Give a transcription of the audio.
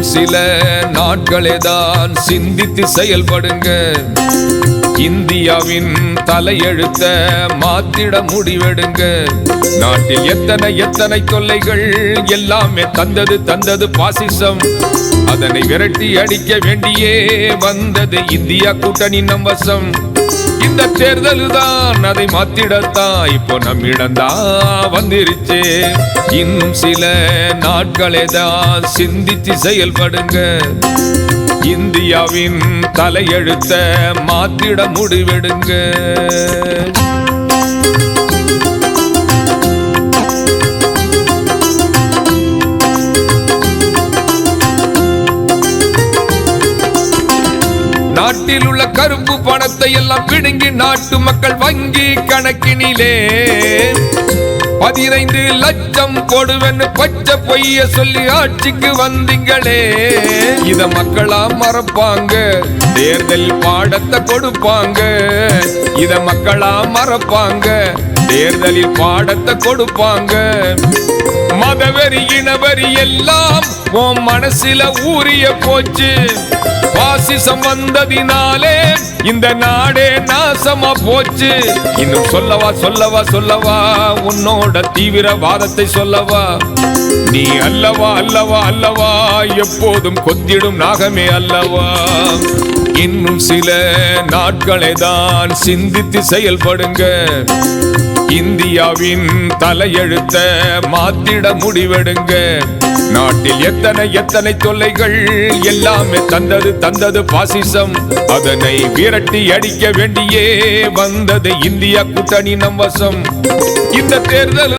சில நாட்களே தான் சிந்தித்து செயல்படுங்க. இந்தியாவின் தலையெழுத்த மாத்திட முடிவெடுங்க. நாட்டில் எத்தனை எத்தனை தொல்லைகள் எல்லாமே தந்தது தந்தது பாசிசம். அதனை விரட்டி அடிக்க வேண்டியே வந்தது இந்தியா கூட்டணி நம் வசம். இந்த தேர்தல் தான் அதை மாத்திடத்தான் இப்போ நம்மிடம்தான் வந்துருச்சு. இன்னும் சில நாட்களே தான் சிந்தித்து செயல்படுங்க. இந்தியாவின் தலையெழுத்த மாத்திட முடிவெடுங்க. நாட்டில் உள்ள கருப்பு பணத்தை எல்லாம் பிடுங்கி நாட்டு மக்கள் வங்கி கணக்கினிலே. பதினைந்து லட்சம் போடுவேன்னு பச்சை பொய்ய சொல்லி ஆட்சிக்கு வந்தீங்களே. இத மக்களா மறப்பாங்க. தேர்தல் பாடத்தை கொடுப்பாங்க. இத மக்களா மறப்பாங்க. தேர்தலில் பாடத்தை கொடுப்பாங்க. மதவெறி இனவெறி எல்லாம் உன் மனசுல ஊறிய போச்சு. பாசிசம் வந்ததினாலே இந்த நாடே நாசமா போச்சு. இன்னும் சொல்லவா சொல்லவா சொல்லவா உன்னோட தீவிரவாதத்தை சொல்லவா? நீ அல்லவா அல்லவா அல்லவா எப்போதும் கொத்திடும் நாகமே அல்லவா? இன்னும் சில நாட்களை தான் சிந்தித்து செயல்படுங்க. இந்தியாவின் தலையெழுத்த மாத்திட முடிவெடுங்க. நாட்டில் எத்தனை எத்தனை தொல்லைகள் எல்லாமே தந்தது தந்தது பாசிசம். அதனை விரட்டி அடிக்க வேண்டியே வந்தது இந்தியா கூட்டணி நம் வசம். இந்த தேர்தல்